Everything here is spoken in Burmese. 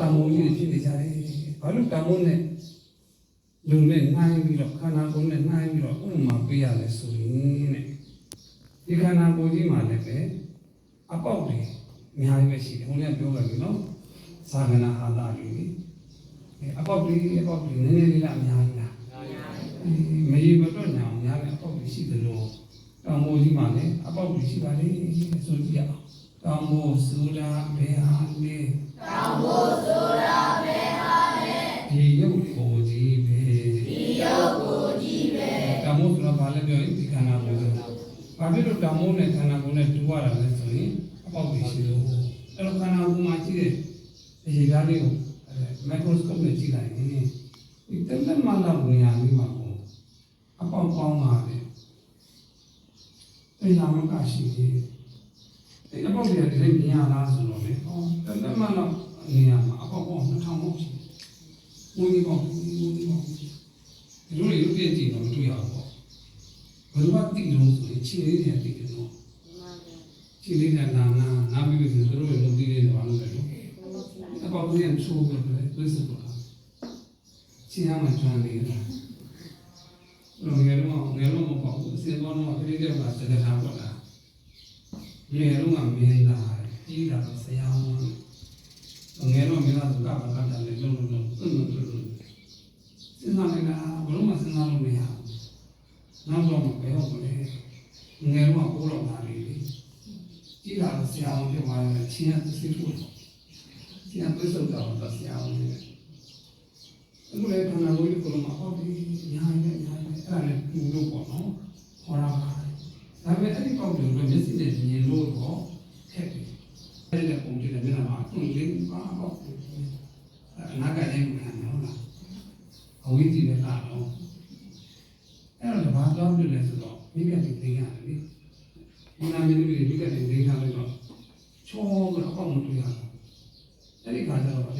တမိုးကြီးဖြစ်နေကြတယ်ဘာလို့တမိုးနဲ့လူနဲ့နိုင်ပြီးတော့ခန္ဓာကိုယ်နဲ့နိုင်ပြီးတော့ဥမာပေးရလဲဆိုရင်တဲ့ဒီခန္ဓာကိုယ်ကြီးမှာလည်းပဲအပေါက်တွေအများကြီးပဲရှိတယ်ဟိုလည်းပြောခဲ့ပြီနော်သာဂနာဟာလာလေးအပေါက်တွေအပေါက်တွေနည်းနည်းလေးလားအများကြီးလားမရေမတွက်ညာအများကြီးအပေါက်တွေရှိတယ်လို့တောင်မိုးကြီးမှာလည်းအပေါက်တွေရှိပါလေဆိုကြည့်ရအောင်တောင်မိုးဆိုတာဘယ်ဟာလဲဒီ ပြောရင်ဒီခန္ဓာကိုယ်ဆိုတာဘာဖြစ်လို့တမိုးနဲ့ခန္ဓာကိုယ်နဲ့တူရတာလဲဆိုရင်အပေါက်တွေရှိလို့အဲ့တော့ခန္ဓာကိုယ်မှာရှိတဲ့အရေဓာတ်လေးကိုမိုက်ခရိုစကော့နဲ့ကြည့်လိုက်ရင်ဒီတလက်မလောက်နေရာလေးမှာပေါ့အပေါက်ပေါင်းပါတယ်တရားမကရှိသေးတယ်ဒီအပေါက်တွေကဒီလိုမြင်ရလားဆိုတော့လေဟောတလက်မလောက်နေရာမှာအပေါက်ပေါင်း2000ပေါက်ရှိတယ်ဦးဒီပေါ့ဦးဒီပေါ့ဒီလိုရုပ်ပြည့်ကြည့်တော့မတွေ့ရဘူးပေါ့ ဘယ်လိုမှတိလို့ဆိုရင်ခြေလေးတွေတိတယ်နော်ခြေလေးကနာနာနာပြီးပြီဆိုတော့ရုပ်တိလေးတွေဘာလို့လဲလို့အပေါက်ကြီးကချိုးပြီးတော့သွေးစတော့ခြေရမှာကျွမ်းနေတယ်ငယ်လုံးငယ်လုံးမပေါ့ဘူးစေဘောတော့ခရီးတဲ့မှာစတဲ့ထားပေါ့လားငယ်လုံးကမင်းသားကြီးတာဆရာဝန်ငယ်လုံးမင်းသားကဘာကတည်းကလုံးလုံးလုံးစဉ်းစားလိုက်တာဘလို့မစဉ်းစားလို့မရဘူး နောက်တော့ဘယ်ဟုတ်မလဲငယ်လုံးကပိုးတော့ပါလေကြီးတာဆရာဝန်ပြောသွားတယ်ချင်းရသစ်ဖို့ဆရာပြစုံတော့ဆရာဝန်လည်းအခုလည်းခန္ဓာကိုယ်ကိုယ်မှာဟောဒီညာနဲ့ညာနဲ့အဲ့ဒါလည်းပူလို့ပေါ့နော်ဟောတာပါဒါပေမဲ့အဲ့ဒီပေါက်တယ်လို့မျက်စိနဲ့မြင်လို့တော့ခက်တယ်အဲ့ဒီပုံကြည့်တယ်မျက်နှာမှာအုံလေးပါပေါ့အနာကလည်းမခံတော့လားအဝိဇ္ဇိပဲကတော့ အဲ့တော့ဘာကြောင့်ဖြစ်လဲဆိုတော့မိဘတွေသိရတယ်လေဒီနာမည်တွေမိဘတွေသိထားလို့တော့ချောကတော့အပေါက်မတွေ့ရဘူးအဲ့ဒီခါကျတော့